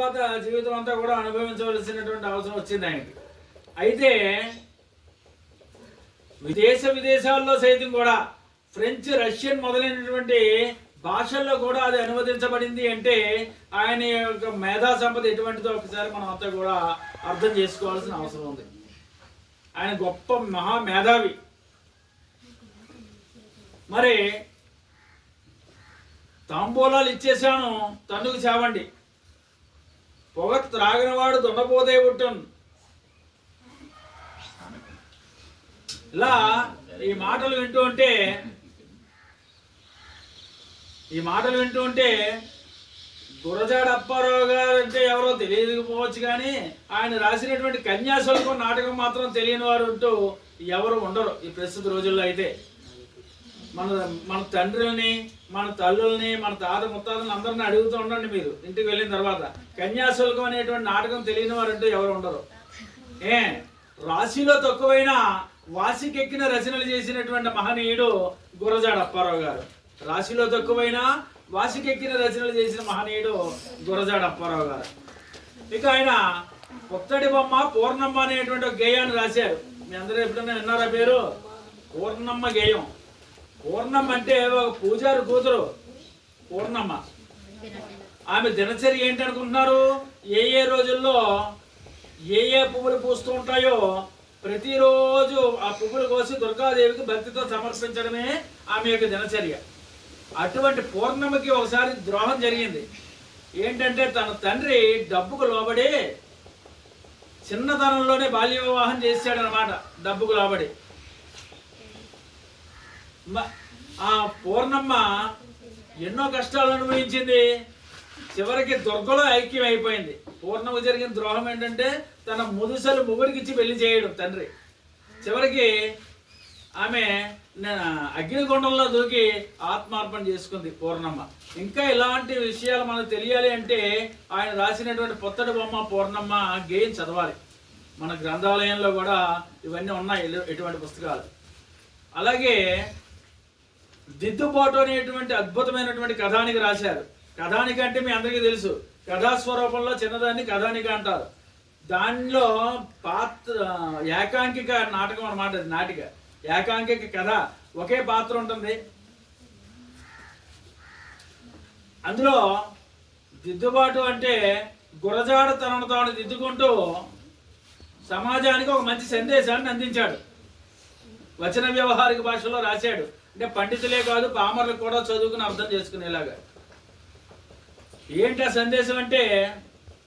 తర్వాత జీవితం అంతా కూడా అనుభవించవలసినటువంటి అవసరం వచ్చింది ఆయనకి. అయితే విదేశ విదేశాల్లో సైతం కూడా ఫ్రెంచ్ రష్యన్ మొదలైనటువంటి భాషల్లో కూడా అది అనువదించబడింది అంటే ఆయన యొక్క మేధా సంపద ఎటువంటిదో ఒకసారి మనం అంతా కూడా అర్థం చేసుకోవాల్సిన అవసరం ఉంది. ఆయన గొప్ప మహా మేధావి. మరి తాంబూలాలు ఇచ్చేసాను తన్నుకు చావండి. పొగ త్రాగినవాడు దొండపోతే పుట్టను ఇలా ఈ మాటలు వింటూ ఉంటే ఈ మాటలు వింటూ ఉంటే గురజాడ అప్పారావు గారు అంటే ఎవరో తెలియకపోవచ్చు కానీ ఆయన రాసినటువంటి కన్యాశుల్కం నాటకం మాత్రం తెలియని వారు అంటూ ఎవరు ఉండరు ఈ ప్రస్తుత రోజుల్లో అయితే. మన మన తండ్రుల్ని మన తల్లుల్ని మన తాత ముత్తాతని అందరిని అడుగుతూ ఉండండి మీరు. ఇంటికి వెళ్ళిన తర్వాత. కన్యాశుల్కం అనేటువంటి నాటకం తెలియని వారు అంటూ ఎవరు ఉండరు. ఏ? రాశిలో తక్కువైన వాసికెక్కిన రచనలు చేసినటువంటి మహనీయుడు గురజాడ అప్పారావు గారు. రాశిలో తక్కువైన వాసికెక్కిన రచనలు చేసిన మహనీయుడు గురజాడ అప్పారావు గారు. ఇక ఆయన పుత్తడి బొమ్మ పూర్ణమ్మ అనేటువంటి గేయాన్ని రాశారు. మీ అందరూ ఎప్పుడైనా విన్నారా పేరు? పూర్ణమ్మ గేయం. పూర్ణమ్మ అంటే ఒక పూజారి కూతురు. పూర్ణమ్మ. ఆమె దినచర్య ఏంటి అనుకుంటున్నారు ఏ ఏ రోజుల్లో ఏ ఏ పువ్వులు పూస్తూ ఉంటాయో ప్రతిరోజు ఆ పువ్వులు కోసి దుర్గాదేవికి భక్తితో సమర్పించడమే ఆమె యొక్క దినచర్య. అటువంటి పూర్ణమ్మకి ఒకసారి ద్రోహం జరిగింది. ఏంటంటే తన తండ్రి డబ్బుకు లోబడి చిన్నతనంలోనే బాల్య వివాహం చేశాడనమాట డబ్బుకు లోబడి. ఆ పూర్ణమ్మ ఎన్నో కష్టాలు అనుభవించింది. చివరికి దుర్గలో ఐక్యం అయిపోయింది. పూర్ణమ్మ జరిగిన ద్రోహం ఏంటంటే తన ముదుసలు మొగుడికి పెళ్ళి చేయడం తండ్రి. చివరికి ఆమె న- అగ్నిగుండంలో దూకి ఆత్మార్పణ చేసుకుంది పూర్ణమ్మ. ఇంకా ఇలాంటి విషయాలు మనకు తెలియాలి అంటే ఆయన రాసినటువంటి పొత్తడి బొమ్మ పూర్ణమ్మ గేయం చదవాలి. మన గ్రంథాలయంలో కూడా ఇవన్నీ ఉన్నాయి ఎటువంటి పుస్తకాలు. అలాగే దిద్దుబాటు అనేటువంటి అద్భుతమైనటువంటి కథానికి రాశారు. కథానిక అంటే మీ అందరికీ తెలుసు. కథాస్వరూపంలో చిన్నదాన్ని కథానిక అంటారు. దానిలో పాత్ర ఏకాంకిక నాటకం అన్నమాట అది నాటిక. ఏకాంకిక కథ. ఒకే పాత్ర ఉంటుంది. అందులో దిద్దుబాటు అంటే గురజాడ తనను తాను దిద్దుకుంటూ సమాజానికి ఒక మంచి సందేశాన్ని అందించాడు. వచన వ్యవహారిక భాషలో రాశాడు. అంటే పండితులే కాదు పామర్లు కూడా చదువుకుని అర్థం చేసుకునేలాగా. ఏంటి ఆ సందేశం అంటే